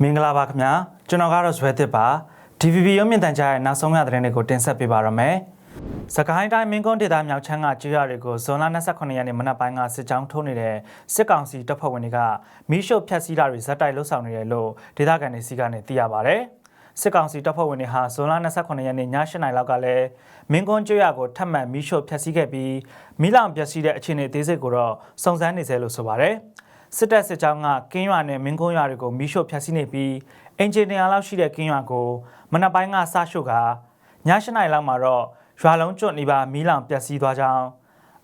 မင်္ဂလာပါခင်ဗျာကျွန်တော်ကတော့ဇွဲသစ်ပါ DVB ရုပ်မြင်သံကြားရဲ့နောက်ဆုံးရသတင်းတွေကိုတင်ဆက်ပေးပါရမယ်စကိုင်းတိုင်းမင်းကုန်းဒေသမြောက်ချမ်းကကျွရတွေကိုဇွန်လ29ရက်နေ့မနက်ပိုင်းကစစ်ကြောင်းထိုးနေတဲ့စစ်ကောင်စီတပ်ဖွဲ့ဝင်တွေကမီးရှို့ဖျက်ဆီးတာတွေဇက်တိုက်လှုပ်ဆောင်နေတယ်လို့ဒေသခံတွေစီကနေသိရပါဗျစစ်ကောင်စီတပ်ဖွဲ့ဝင်တွေဟာဇွန်လ29ရက်နေ့ည8:00နာရီလောက်ကလည်းမင်းကွန်းကျွရကိုထပ်မံမီးရှို့ဖျက်ဆီးခဲ့ပြီးမီးလောင်ပျက်စီးတဲ့အခြေအနေသေးစိတ်ကိုတော့စုံစမ်းနေစေလို့ဆိုပါတယ်။ စစ်တပ်စစ်ကြောင်းကကင်းရွာနဲ့မင်းကွန်းရွာတွေကိုမီးရှို့ဖျက်ဆီးနေပြီးအင်ဂျင်နီယာလောက်ရှိတဲ့ကင်းရွာကိုမနက်ပိုင်းကစရှို့ကည8:00နာရီလောက်မှာတော့ရွာလုံးကျွတ်နေပါမီးလောင်ပျက်စီးသွားကြောင်း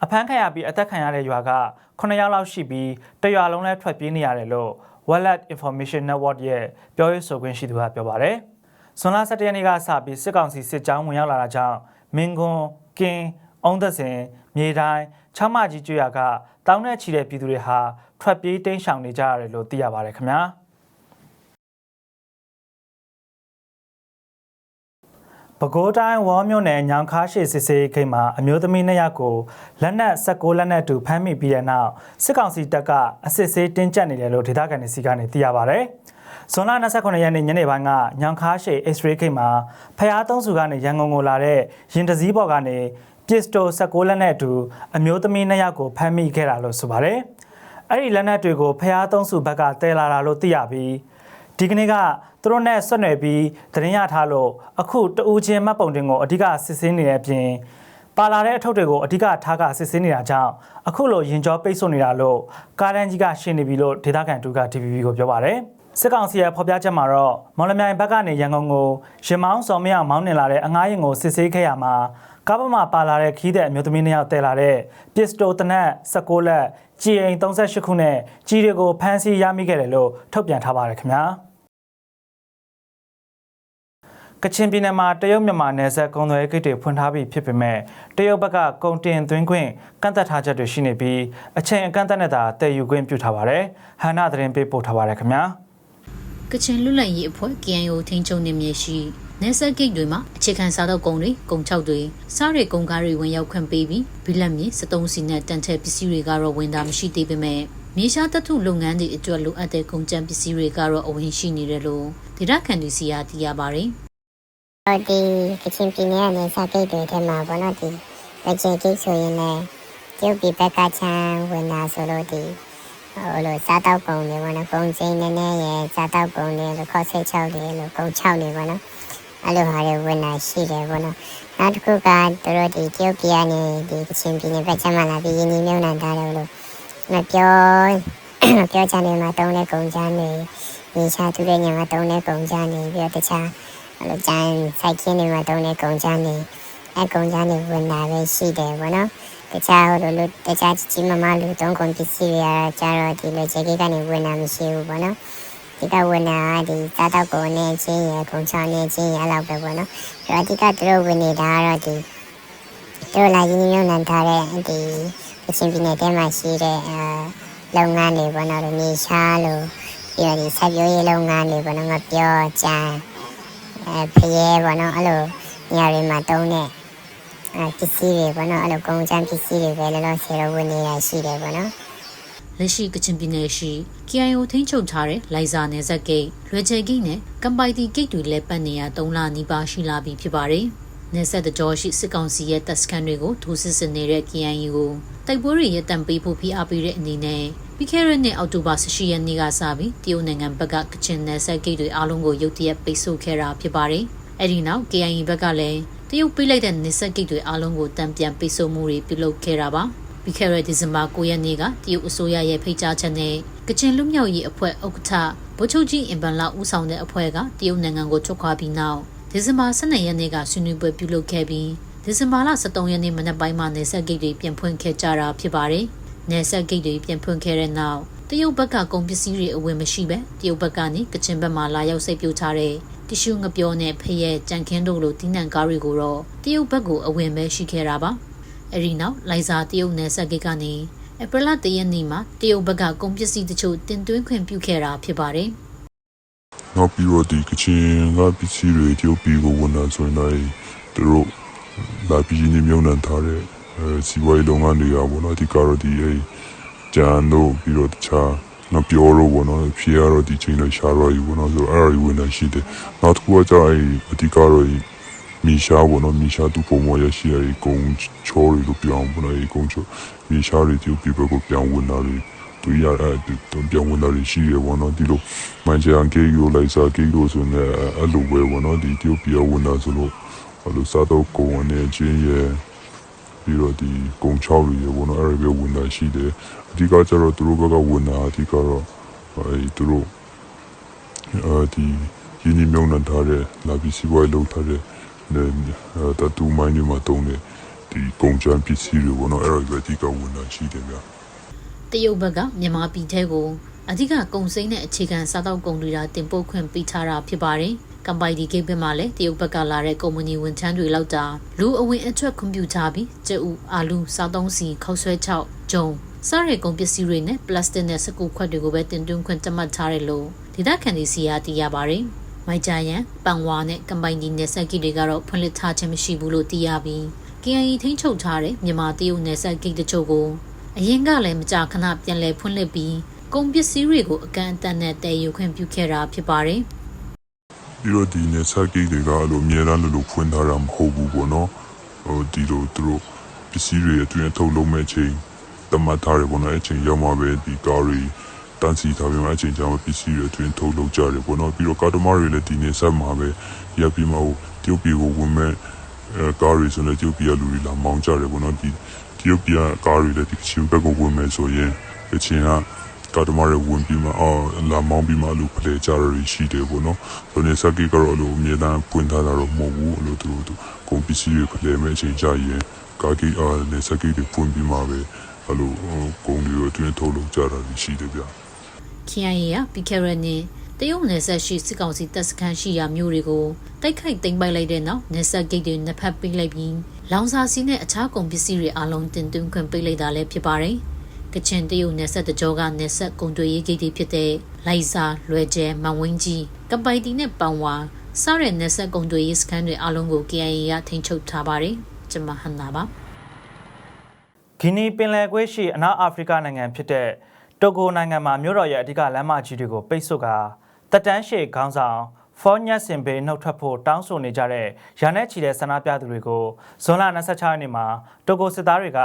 အဖမ်းခံရပြီးအသက်ခံရတဲ့ရွာက9ယောက်လောက်ရှိပြီးတရွာလုံးလည်းထွက်ပြေးနေရတယ်လို့ Wallet Information Network ရဲ့ပြောရေးဆိုခွင့်ရှိသူကပြောပါတယ်။ဇွန်လ17ရက်နေ့ကစပြီးစစ်ကောင်စီစစ်ကြောင်းဝင်ရောက်လာတာကြောင့်မင်းကွန်းကင်းအုံးသက်စင်မြေတိုင်း ချမ်းမကြီးကျွရကတောင်းနဲ့ချီတဲ့ပြည်သူတွေဟာထွက်ပြေးတိမ်းရှောင်နေကြရတယ်လို့သိရပါတယ်ခင်ဗျာပဲခူးတိုင်းဝေါမြို့နယ်ညောင်ခါရှိစစ်စေးခိတ်မှာအမျိုးသမီးနှစ်ယောက်ကိုလက်နက်16လက်နက်တူဖမ်းမိပြီးတဲ့နောက်စစ်ကောင်စီတပ်ကအစစ်ဆေးတင်းကျပ်နေတယ်လို့ဒေသခံတွေစီကနေသိရပါဗျ။ဇွန်လ29ရက်နေ့ညနေပိုင်းကညောင်ခါရှိ X-ray ခိတ်မှာဖျားသုံးစုကနေရန်ကုန်ကိုလာတဲ့ရင်တစည်းပေါ်ကနေ ပစ္စတို16လက်နက်တူအမျိုးသမီးနှစ်ယောက်ကိုဖမ်းမိခဲ့တာလို့ဆိုပါတယ်။အဲ့ဒီလက်နက်တွေကိုဖျားသုံးစုဘက်ကတဲလာတာလို့သိရပြီးဒီကနေ့ကသူတို့နဲ့ဆွတ်နွယ်ပြီးသတင်းရထားလို့အခုတဦးချင်းမှတ်ပုံတင်ကိုအဓိကစစ်ဆေးနေတဲ့အပြင်ပါလာတဲ့အထုပ်တွေကိုအဓိကထားကစစ်ဆေးနေတာကြောင့်အခုလိုရင်ကြောပိတ်ဆို့နေတာလို့ကားတန်းကြီးကရှင်းနေပြီလို့ဒေသခံတူက TVB ကိုပြောပါတယ်စစ်ကောင်စီရဲ့ဖော်ပြချက်မှာတော့မော်လမြိုင်ဘက်ကနေရန်ကုန်ကိုရင်မောင်းစော်မရမောင်းနေလာတဲ့အငားရင်ကိုစစ်ဆေးခဲ့ရမှာ ကားပေါ်မှာပါလာတဲ့ခီးတဲ့အမျိုးသမီးနှစ်ယောက်တည်လာတဲ့ပစ္စတိုတနက်16လက်ကြည်အိမ်38ခုနဲ့ကြီးတွေကိုဖမ်းဆီးရမိခဲ့တယ်လို့ထုတ်ပြန်ထားပါတယ်ခင်ဗျာ။ကချင်ပြည်နယ်မှာတရုတ်မြန်မာနယ်စပ်ကုန်သွယ်ရေးဂိတ်တွေဖွင့်ထားပြီးဖြစ်ပေမဲ့တရုတ်ဘက်ကကုန်တင်သွင်းခွင့်ကန့်သက်ထားချက်တွေရှိနေပြီးအချိန်အကန့်အသတ်နဲ့သာတည်ယူခွင့်ပြုထားပါတယ်။ဟန်နာသတင်းပေးပို့ထားပါတယ်ခင်ဗျာ။ကချင်လွတ်လပ်ရေးအဖွဲ့ KNO ထိန်းချုပ်နေမြေရှိ နေဆက်ဂိတ်တွေမှာအခြေခံစားတော့ကုန်တွေကုန်ချောက်တွေစားတွေကုန်ကားတွေဝင်ရောက်ခွင့်ပေးပြီးဘီလက်မြေ73စီနဲ့တန်ထဲပစ္စည်းတွေကတော့ဝင်တာမရှိသေးပေမဲ့မြေရှားတထုလုပ်ငန်းတွေအတွက်လိုအပ်တဲ့ကုန်ကျန်းပစ္စည်းတွေကတော့အဝင်ရှိနေတယ်လို့ဒေသခံတွေစီကသိရပါတယ်ဟိုဒီကချင်ပြည်နယ်ကနေစကိတ်တွေထဲမှာဘောနော်ဒီဗကြေကိတ်ဆိုရင်လည်းကျုပ်ပြည်ဘက်ကချမ်းဝင်လာဆိုလို့ဒီဟိုလိုစားတောက်ကုန်တွေဘောနော်ကုန်ချင်းနည်းနည်းရယ်စားတောက်ကုန်တွေလို့ခေါ်ဆိတ်ချောက်တွေလို့ကုန်ချောက်တွေဘောနော် အဲ့လိုဟာတွေဝင်လာရှိတယ်ဘောနော်နောက်တစ်ခုကတို့တို့ဒီကျုပ်ပြည်ကနေဒီကချင်ပြည်နယ်ဘက်ချမ်းမှာလာပြီးရင်းနှီးမြှုပ်နှံထားတယ်လို့မပြောပြောချင်တယ်မှာတုံးတဲ့ကုန်ချမ်းတွေဒီချာသူတွေညမှာတုံးတဲ့ကုန်ချမ်းတွေပြီးတော့တခြားအဲ့လိုကျန်းစိုက်ခင်းတွေမှာတုံးတဲ့ကုံချမ်းတွေအဲကုံချမ်းတွေဝင်လာပဲရှိတယ်ဗောနော်တခြားဟိုလိုလိုတခြားကြီးမမလူတုံးကုန်ပစ္စည်းတွေအကြတော့ဒီလိုခြေကြီးကနေဝင်လာမရှိဘူးဗောနော် ဒီကဝင်လာဒီစားတော့ကုန်နေချင်းရကုံချမ်းနေချင်းရလောက်ပဲဗောနော်အဲ့ဒီကသူတို့ဝင်နေတာကတော့ဒီတို့လာရင်းနှီးမြှုပ်နှံထားတဲ့ဒီကချင်ပြည်နယ်ထဲမှာရှိတဲ့အဲလုပ်ငန်းတွေဗောနော်မြေရှားလို့ပြီးတော့ဒီစိုက်ပျိုးရေးလုပ်ငန်းတွေဗောနော်ငါပြောကြမ်းအဲဖရဲပေါ့နော်အဲ့လိုညတွေမှာတုံးတဲ့အဲပစ္စည်းတွေပေါ့နော်အဲ့လိုကုန်ချမ်းပစ္စည်းတွေပဲလောလောဆယ်တော့ဝင်နေရရှိတယ်ပေါ့နော် လက်ရှိကချင်ပြည်နယ်ရှိ KIO ထိန်းချုပ်ထားတဲ့လိုင်ဇာနယ်စပ်ဂိတ်လွယ်ချယ်ဂိတ်နဲ့ကမ်ပိုင်တီဂိတ်တွေလည်းပတ်နေရ3လနီးပါးရှိလာပြီဖြစ်ပါတယ်။နယ်စပ်တကြောရှိစစ်ကောင်စီရဲ့တပ်စခန်းတွေကိုထိုးစစ်ဆင်နေတဲ့ KIO ကိုတိုက်ပွဲတွေရပ်တန့်ပေးဖို့ဖိအားပေးတဲ့အနေနဲ့ပြီးခဲ့တဲ့နှစ်အောက်တိုဘာ18ရက်နေ့ကစပြီးတရုတ်နိုင်ငံဘက်ကကချင်နယ်စပ်ဂိတ်တွေအားလုံးကိုရုတ်တရက်ပိတ်ဆို့ခဲ့တာဖြစ်ပါတယ်။အဲဒီနောက် KIO ဘက်ကလည်းတရုတ်ပိတ်လိုက်တဲ့နယ်စပ်ဂိတ်တွေအားလုံးကိုတံပြန်ပိတ်ဆို့မှုတွေပြုလုပ်ခဲ့တာပါ။ ပြီးခဲ့တဲ့ဒီဇင်ဘာ9ရက်နေ့ကတရုတ်အစိုးရရဲ့ဖိတ်ကြားချက်နဲ့ကချင်လူမျိုးရေးအဖွဲ့ဥက္ကဋ္ဌဗိုလ်ချုပ်ကြီးအင်ပန်လာဦးဆောင်တဲ့အဖွဲ့ကတရုတ်နိုင်ငံကိုထွက်ခွာပြီးနောက်ဒီဇင်ဘာ12ရက်နေ့ကဆွေးနွေးပွဲပြုလုပ်ခဲ့ပြီးဒီဇင်ဘာလ23ရက်နေ့မနက်ပိုင်းမှာနေဆက်ဂိတ်တွေပြန်ဖွင့်ခဲ့ကြတာဖြစ်ပါတယ်။နေဆက်ဂိတ်တွေပြန်ဖွင့်ခဲ့တဲ့နောက်တရုတ်ဘက်ကကုန်ပစ္စည်းတွေအဝင်မရှိပဲတရုတ်ဘက်ကနေကချင်ဘက်မှာလာရောက်စိတ်ပြိုထားတဲ့တ िश ူငပြောနဲ့ဖရဲကြံခင်းတို့လိုတင်းနံကားတွေကိုတော့တရုတ်ဘက်ကိုအဝင်ပဲရှိခဲ့တာပါ။ အဲဒီနောက်လိုက်စာတရုတ်နယ်စပ်ဂိတ်ကနေဧပြီလ၁ရက်နေ့မှာတရုတ်ဘက်ကကုန်ပစ္စည်းတချို့တင်သွင်းခွင့်ပြုခဲ့တာဖြစ်ပါတယ်။နောက်ပြီးတော့ဒီကချင်ကပစ္စည်းတွေတရုတ်ပြည်ကိုဝင်လာဆိုရင်လည်းသူတို့လာပြီးနေမြုံနှံထားတဲ့အဲစီးပွားရေးလုပ်ငန်းတွေကပေါ့နော်အဓိကတော့ဒီအဲဂျန်တို့ပြီးတော့တခြားငါပြောတော့ဘောနော်ဖြေရတော့ဒီချိန်လိုက်ရှားတော့ယူဘောနော်ဆိုအဲ့ဒါကြီးဝင်တာရှိတယ်နောက်တစ်ခုကကျတော့အဲ့အဓိကတော့ မီရှာဘောနော်မီရှာသူ့ပုံပေါ်ရရှိရတဲ့ဂုံချောတွေလို့ပြောအောင်ဘောနော်ဒီဂုံချောမီရှာတွေသူပြပကိုပြောင်းဝင်တာတွေသူရအဲ့ပြောင်းဝင်တာတွေရှိရဘောနော်ဒီလိုမန်ချန်ကေယိုလိုက်စားကေယိုဆိုနေအဲ့လိုပဲဘောနော်ဒီတူပြဝင်တာဆိုလို့အဲ့လိုစားတော့ကိုဝင်နေခြင်းရဲ့ပြီးတော့ဒီကုံချောက်တွေရေပေါ့နော်အဲ့ဒါပဲဝင်တာရှိတယ်အဓိကကျတော့သူတို့ဘက်ကဝင်တာအဓိကတော့အဲဒီသူတို့အဲဒီရင်းနှီးမြှုပ်နှံထားတဲ့လာပြီးစီးပွားရေးလုပ်ထားတဲ့ တတူမိုင်းတွေမှာတုံးတဲ့ဒီကုံချမ်းပစ္စည်းတွေပေါ့နော်အဲ့ဒါပဲအဓိကဝင်တာရှိတယ်ဗျာတရုတ်ဘက်ကမြန်မာပြည်ထဲကိုအဓိကကုန်စိမ်းနဲ့အခြေခံစားတောက်ကုန်တွေတာတင်ပို့ခွင့်ပေးထားတာဖြစ်ပါတယ်။ကမ်ပိုင်ဒီဂိတ်ဘက်မှာလည်းတရုတ်ဘက်ကလာတဲ့ကုမ္ပဏီဝန်ထမ်းတွေလောက်တာလူအဝင်အထွက်ခွင့်ပြုထားပြီးကျဥအာလူစားသုံးစီခောက်ဆွဲချောက်ဂျုံစားရကုန်ပစ္စည်းတွေနဲ့ပလတ်စတစ်နဲ့စကူခွက်တွေကိုပဲတင်သွင်းခွင့်တတ်မှတ်ထားတယ်လို့ဒေသခံတွေစီယာသိရပါတယ်။ မိုက်ကြရန်ပန်ဝါနဲ့ကမ်ပိုင်ဒီနယ်စပ်ဂိတ်တွေကတော့ဖွင့်လှစ်ထားခြင်းမရှိဘူးလို့သိရပြီး KIA ထိန်းချုပ်ထားတဲ့မြန်မာတရုတ်နယ်စပ်ဂိတ်တချို့ကိုအရင်ကလည်းမကြာခဏပြန်လည်ဖွင့်လှစ်ပြီးကုန်ပစ္စည်းတွေကိုအကန့်အသတ်နဲ့တည်ယူခွင့်ပြုခဲ့တာဖြစ်ပါတယ်ပြီးတော့ဒီနေဆက်ကိတ်တွေကအဲ့လိုအများအားလို့ဖွင့်ထားတာမဟုတ်ဘူးပေါ့နော်ဟိုဒီလိုသူတို့ပစ္စည်းတွေအတွင်းထုတ်လုံးမဲ့ချိန်တမတ်ထားတယ်ပေါ့နော်အဲ့ချိန်ရောက်မှပဲဒီကားတွေ တန်းစီထားပြီးမှအဲ့ချိန်ကျမှပစ္စည်းတွေအတွင်းထုတ်လုပ်ကြတယ်ပေါ့နော်ပြီးတော့ကားသမားတွေလည်းဒီနေဆက်မှာပဲရပ်ပြီးမှဟိုတရုတ်ပြည်ကိုဝင်မဲ့အဲကားတွေဆိုလည်းတရုတ်ပြည်ကလူတွေလာမောင်းကြတယ်ပေါ့နော်ဒီတရုတ်ပြည်ကကားတွေလည်းဒီချင်းဘက်ကိုဝင်မဲ့ဆိုရင်အချင်းကကာတမရဝင်ပြီးမှအော်လာမောင်းပြီးမှလူဖလေကြရရှိတယ်ပေါ့နော်။ဆိုနေစကိကတော့လို့အမြဲတမ်းပွင့်ထားတာတော့မဟုတ်ဘူးလို့သူတို့ကုန်ပစ္စည်းတွေဖလေမဲ့အချိန်ကြရင်ကာကီအာနေစကိတွေပွင့်ပြီးမှပဲအဲ့လိုကုန်တွေအတွင်းထုတ်လုပ်ကြတာရှိတယ်ဗျ။ KIA ကပြီးခဲ့တဲ့နှစ်တရုတ်နယ်စပ်ရှိစစ်ကောင်စီတပ်စခန်းရှိရာမြို့တွေကိုတိုက်ခိုက်သိမ်းပိုက်လိုက်တဲ့နောက်နယ်စပ်ဂိတ်တွေနှစ်ဖက်ပိတ်လိုက်ပြီးလောင်စာဆီနဲ့အခြားကုန်ပစ္စည်းတွေအလုံးတင်သွင်းခွင့်ပိတ်လိုက်တာလည်းဖြစ်ပါတယ်။ကချင်တရုတ်နယ်စပ်တကြောကနယ်စပ်ကုန်သွယ်ရေးဂိတ်တွေဖြစ်တဲ့လိုက်စာလွယ်ကျဲမန်ဝင်းကြီးကပိုင်တီနဲ့ပန်ဝါစားတဲ့နယ်စပ်ကုန်သွယ်ရေးစခန်းတွေအလုံးကို KIA ကထိန်းချုပ်ထားပါတယ်။ကျွန်မဟန်နာပါဂီနီပင်လယ်ကွေးရှိအနောက်အာဖရိကနိုင်ငံဖြစ်တဲ့ တိုဂိုနိုင်ငံမှာမြို့တော်ရဲ့အဓိကလမ်းမကြီးတွေကိုပိတ်ဆို့ကာတက်တန်းရှေခေါင်းဆောင်ဖောညက်စင်ဘေးနှုတ်ထွက်ဖို့တောင်းဆိုနေကြတဲ့ရန်နဲ့ချီတဲ့ဆန္ဒပြသူတွေကိုဇွန်လ26ရက်နေ့မှာတိုဂိုစစ်သားတွေက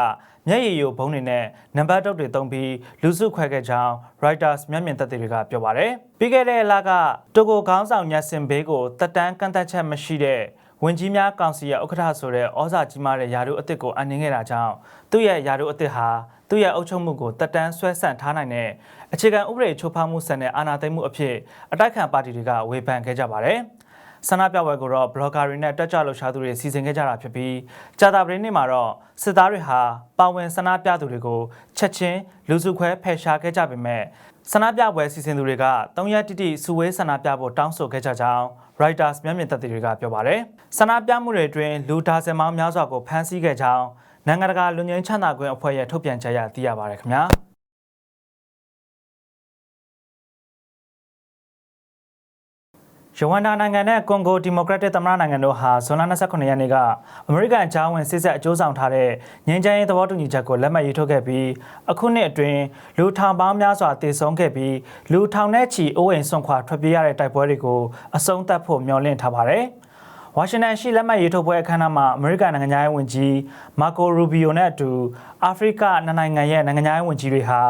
မျက်ရည်ယိုဘုံတွေနဲ့နံပါတ်တုတ်တွေတုံးပြီးလူစုခွဲခဲ့ကြောင်း Reuters မျက်မြင်သက်သေတွေကပြောပါတယ်။ပြီးခဲ့တဲ့လကတိုဂိုခေါင်းဆောင်ညက်စင်ဘေးကိုတက်တန်းကန့်သက်ချက်မရှိတဲ့ဝင်ကြီးများကောင်စီရဲ့ဥက္ကဋ္ဌဆိုတဲ့ဩဇာကြီးမားတဲ့ယာတို့အစ်စ်ကိုအနှင်းခဲ့တာကြောင့်သူ့ရဲ့ယာတို့အစ်စ်ဟာ သူ့ရဲ့အုပ်ချုပ်မှုကိုတက်တန်းဆွဲဆန့်ထားနိုင်တဲ့အခြေခံဥပဒေချိုးဖောက်မှုဆန်တဲ့အာဏာသိမ်းမှုအဖြစ်အတိုက်ခံပါတီတွေကဝေဖန်ခဲ့ကြပါတယ်။ဆန္ဒပြပွဲကိုတော့ဘလော့ဂါတွေနဲ့တက်ကြွလှုပ်ရှားသူတွေစီစဉ်ခဲ့ကြတာဖြစ်ပြီးကြာတာပတေးနေ့မှာတော့စစ်သားတွေဟာပါဝင်ဆန္ဒပြသူတွေကိုချက်ချင်းလူစုခွဲဖယ်ရှားခဲ့ကြပေမဲ့ဆန္ဒပြပွဲစီစဉ်သူတွေက၃ရက်တိတိစုဝေးဆန္ဒပြဖို့တောင်းဆိုခဲ့ကြကြောင်း Reuters မျက်မြင်သက်သေတွေကပြောပါတယ်။ဆန္ဒပြမှုတွေအတွင်းလူဒါဇင်မောင်းများစွာကိုဖမ်းဆီးခဲ့ကြောင်း နိုင်ငံတကာလူငင်းချမ်းသာခွင့်အဖွဲ့ရဲ့ထုတ်ပြန်ချက်အရသိရပါတယ်ခင်ဗျာ။ရဝမ်ဒါနိုင်ငံနဲ့ကွန်ဂိုဒီမိုကရက်တစ်သမ္မတနိုင်ငံတို့ဟာဇွန်လ29ရက်နေ့ကအမေရိကန်အကြောင်းဝင်စစ်ဆက်အကျိုးဆောင်ထားတဲ့ငြိမ်းချမ်းရေးသဘောတူညီချက်ကိုလက်မှတ်ရေးထိုးခဲ့ပြီးအခုနှစ်အတွင်းလူထောင်ပေါင်းများစွာတည်ဆုံးခဲ့ပြီးလူထောင်နဲ့ချီအိုးအိမ်ဆွန့်ခွာထွက်ပြေးရတဲ့တိုက်ပွဲတွေကိုအဆုံးသတ်ဖို့မျှော်လင့်ထားပါတယ်။ ဝါရှင်တန်ရှိလက်မှတ်ရေးထိုးပွဲအခမ်းအနားမှာအမေရိကန်နိုင်ငံသားဝန်ကြီးမာကိုရူဘီယိုနဲ့အတူအာဖရိကနိုင်ငံရဲ့နိုင်ငံသားဝန်ကြီးတွေဟာ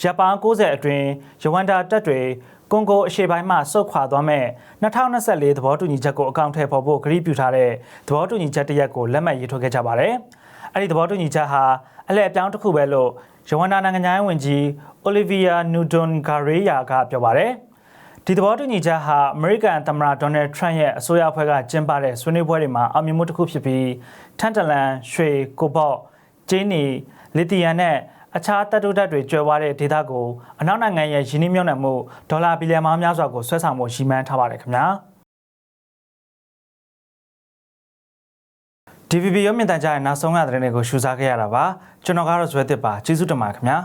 ဂျပန်90အတွင်းရဝမ်ဒါတပ်တွေကွန်ဂိုအရှေ့ပိုင်းမှဆုတ်ခွာသွားမဲ့2024သဘောတူညီချက်ကိုအကောင့်ထဲပေါ်ဖို့ကတိပြုထားတဲ့သဘောတူညီချက်တစ်ရပ်ကိုလက်မှတ်ရေးထိုးခဲ့ကြပါတယ်။အဲ့ဒီသဘောတူညီချက်ဟာအလဲအပြောင်းတစ်ခုပဲလို့ရဝမ်ဒါနိုင်ငံသားဝန်ကြီးအိုလီဗီယာနူဒွန်ဂါရေယာကပြောပါတယ်။ ဒီသဘောတူညီချက်ဟာအမေရိကန်သမ္မတဒေါ်နယ်ထရန့်ရဲ့အစိုးရအဖွဲ့ကကျင်းပတဲ့ဆွေးနွေးပွဲတွေမှာအောင်မြင်မှုတစ်ခုဖြစ်ပြီးထန်တလန်ရွှေကိုဘော့ဂျင်းနီလီသီယမ်နဲ့အခြားတပ်တုတပ်တွေကျွဲဝါတဲ့ဒေသကိုအနောက်နိုင်ငံရဲ့ယင်းနှိမ့်မြုံနယ်မှုဒေါ်လာဘီလီယံများစွာကိုဆွဲဆောင်မှုရည်မှန်းထားပါတယ်ခင်ဗျာ DVB ရုပ်မြင်သံကြားရဲ့နောက်ဆုံးရတဲ့တဲ့တွေကိုရှုစားခဲ့ရတာပါကျွန်တော်ကတော့ဇွဲတစ်ပါကျေးဇူးတင်ပါတယ်ခင်ဗျာ